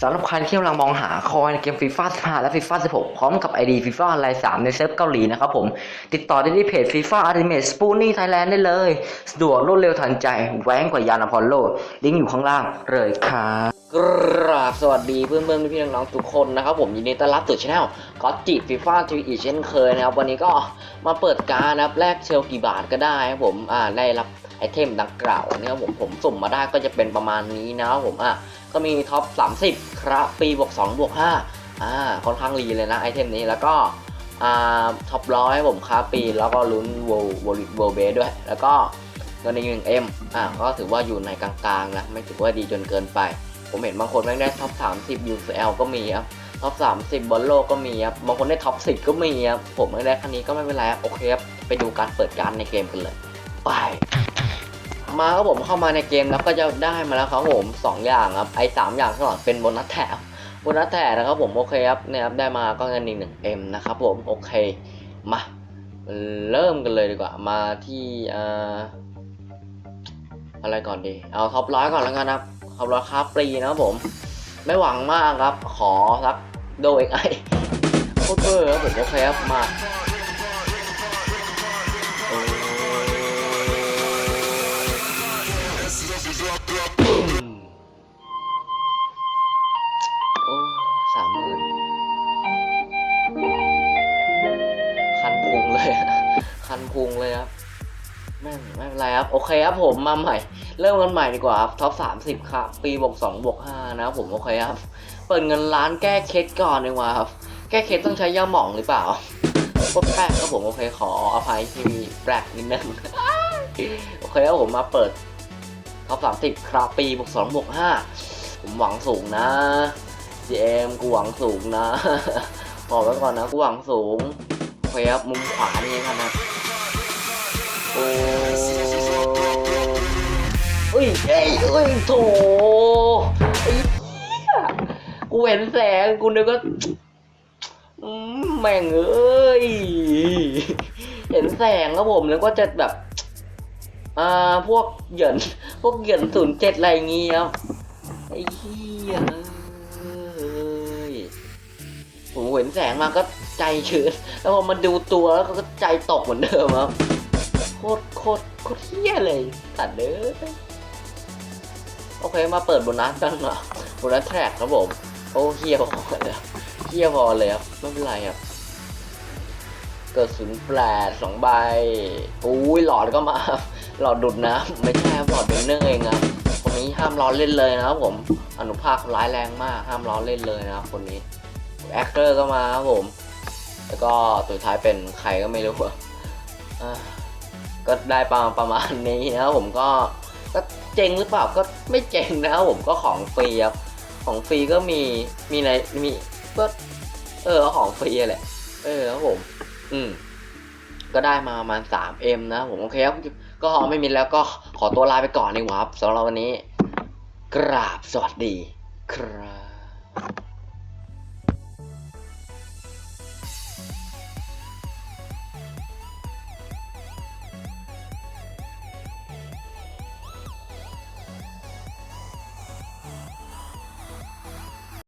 สำหรับใครที่กำลังมองหาคอยในเกมฟีฟ่า15 และฟีฟ่า16 พร้อมกับ ID ฟีฟ่าไลน์3ในเซิร์ฟเกาหลีนะครับผม ติดต่อได้ที่เพจฟีฟ่าอัลติเมทสปูนี่ไทยแลนด์ได้เลย สะดวกรวดเร็วทันใจ แว้งกว่ายานอพอลโล ลิงก์อยู่ข้างล่างเลยครับกราบสวัสดีเพื่อนเพื่อนๆพี่น้องทุกคนนะครับผมยินดีต้อนรับสู่ช anel ก็จีฟีฟ่าทีวีอีเช่นเคยนะครับ วันนี้ก็มาเปิดการนะครับแลกเชลกี่บาทก็ได้ครับผมอ่าได้รับไอเทมดังกล่าวนะครับผมผมสุ่มมาได้ก็จะเป็นประมาณนี้นะครับผมอะก็มีท็อป 30 ครับปีบวก2บวก5อ่าค่อนข้างรีเลยนะไอเทมนี้แล้วก็อ่าท็อปร้อยผมครับปีแล้วก็ลุ้นโวลโวลโวลเบด้วย แล้วก็เงินในหนึ่งเอ็มอ่าก็ถือว่าอยู่ในกลางๆนะไม่ถือว่าดีจนเกินไป ผมเห็นบางคนแม่งได้ท็อป 30 UCL ก็มีครับท็อป 30 บอลโลกก็มีครับบางคนได้ท็อป 10 ก็มีครับผมไม่ได้คันนี้ก็ไม่เป็นไรโอเคครับไปดูการเปิดการในเกมกันเลย ไป มาครับผมเข้ามาในเกมแล้วก็จะได้มาแล้วครับผมสองอย่างครับไอ้สามอย่างข้างหลังเป็นโบนัสแถมโบนัสแถมนะครับผมโอเคครับเนี่ยครับได้มาก็เงินอีกหนึ่งเอ็มนะครับผมโอเคมาเริ่มกันเลยดีกว่ามาที่อออะไรก่อนดีเอาท็อปร้อยก่อนแล้วกันครับท็อปร้อยค้าปรีนะครับผม ไม่หวังมากครับขอสักโดเอ็กไอโคตรเบอร์ครับผมโอเคครับมา คันพุงเลยครับแม่ไม่เป็นไรครับ โอเคครับผมมาใหม่ เริ่มกันใหม่ดีกว่าครับท็อปสามสิบครับ ปีบวกสองบวกห้านะครับผมโอเคครับ เปิดเงินล้านแก้เคสก่อนดีกว่าครับ แก้เคสต้องใช้ยาหม่องหรือเปล่าโคตรแปลกครับผมโอเคขออภัยที่มีแปลกนิดนึงโอเคครับผมมาเปิดท็อปสามสิบครับปีบวกสองบวกห้าผมหวังสูงนะ GM กูหวังสูงนะบอกไว้ก่อนนะกูหวังสูงโอเคครับมุมขวานี่ครับนะ เอ้ยเอ้ยโถไอ้เฮียกูเห็นแสงกูนึกว่าแม่งเอ้ย เห็นแสงครับผมนึกว่าจะแบบ อ่าพวกเหยินพวกเหยินศูนย์เจ็ดอะไรอย่างงี้ครับไอ้เหี้ยเอ้ยผมเห็นแสงมาก็ใจชื้นแล้วพอมาดูตัวแล้วก็ใจตกเหมือนเดิมครับโคตรโคตรโคตรเหี้ยเลยตัดเด้อโอเคมาเปิดโบนัสกันหน่อโบนัสแทร็กครับผมโอ้เหี้ยพอเลยเหี้ยพอเลยครับไม่เป็นไรครับเกิดศูนย์แปดสองใบอุ้ยหลอดก็มา หลอดดุดนะไม่ใช่ครับหลอดเบนเนอร์เองครับคนนี้ห้ามล้อเล่นเลยนะครับผมอนุภาคร้ายแรงมากห้ามล้อเล่นเลยนะครับคนนี้แอคเตอร์ก็มาครับผม แล้วก็สุดท้ายเป็นใครก็ไม่รู้อ่าก็ได้ประมาณนี้นะครับผมก็ ก็เจ๋งหรือเปล่าก็ไม่เจ๋งนะครับผมก็ของฟรีครับของฟรีก็มีมีอะไรมีก็เออของฟรีแหละ เออครับผม อืม ก็ได้มาประมาณ 3M นะผมโอเคครับก็ไม่มีแล้วก็ขอตัวลาไปก่อนดีกว่าครับสำหรับวันนี้ กราบสวัสดีครับ